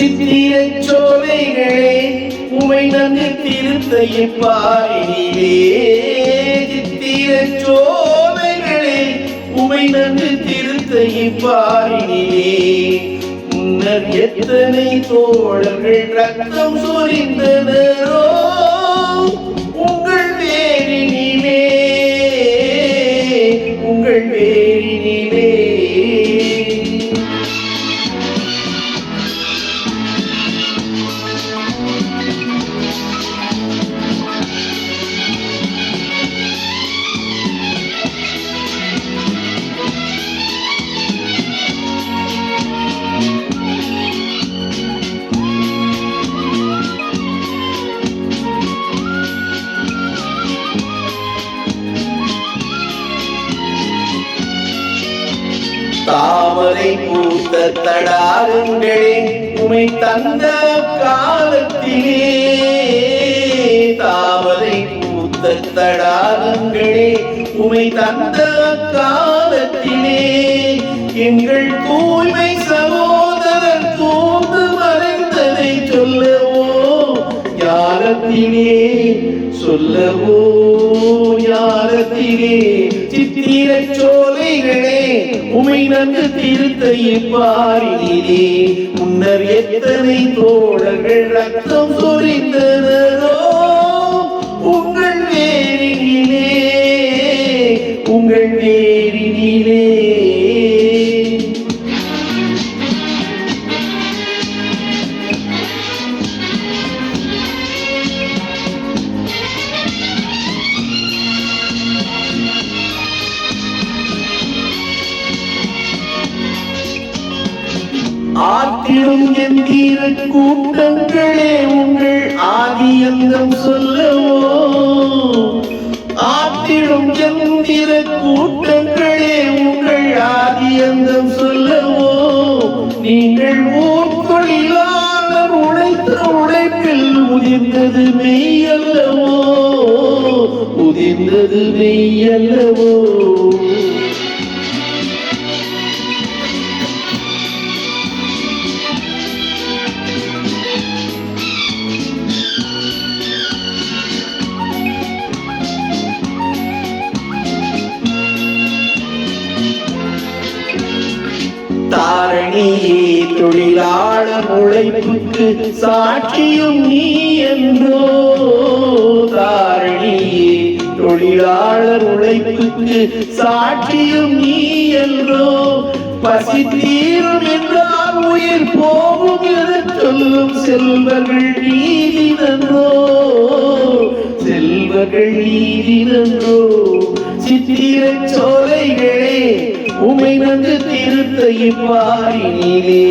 சித்திரச் சோலைகளே உமை நன்கு திருத்தையை பாரினிலே சித்திரை சோலைகளே உமை நன்கு திருத்தையை பாரினிலே முன்னர் எத்தனை தோழர்கள் ரத்தம் சொரிந்தனரோ பூத்த தடாகங்களே உமை தந்த காலத்திலே. தாமரை பூத்த தடாகங்களே உமை தந்த காலத்திலே. எங்கள் தூய்மை சகோதரன் தூந்து மறைந்ததை சொல்லவோ? ஞானத்திலே சித்திரை சோலைகளே உமை நன்கு திருத்த பாரினிலே முன்னர் எத்தனை தோழர்கள் ரத்தம் சொரிந்தனரோ உங்கள் வேரினிலே உங்கள் வேரினிலே. காத்திடும் என்கிற கூட்டங்களே உங்கள் ஆதியந்தம் சொல்லவோ ஆத்திரும் என்கிற கூட்டங்களே உங்கள் ஆதியந்தம் சொல்லவோ நீங்கள் ஊர் தொழிலாளர் உழைத்த உழைப்பில் உதிர்ந்தது மெய்யல்லவோ? உதிர்ந்தது மெய்யல்லவோ? தாரணியே தொழிலாளர் உழைப்புக்கு சாட்சியும் நீ என்றோ? தாரணியே தொழிலாளர் உழைப்புக்கு சாட்சியும் நீ என்றோ? பசி தீரும் என்றால் உயிர் போகும் என சொல்லும் செல்வர்கள் நீதி நன்றோ? செல்வர்கள் நீதி நன்றோ? சித்திரை சோலைகளே உமை நன்று திருத்தையை பாரினிலே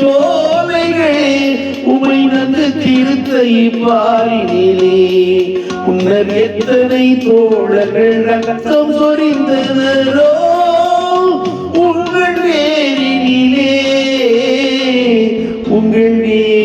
சோலைகளே. உமை நன்று திருத்தையை பாரினிலே உன்னர் எத்தனை தோழர்கள் ரத்தம் சொரிந்ததோ உங்கள் நேரினிலே உங்கள் நேர்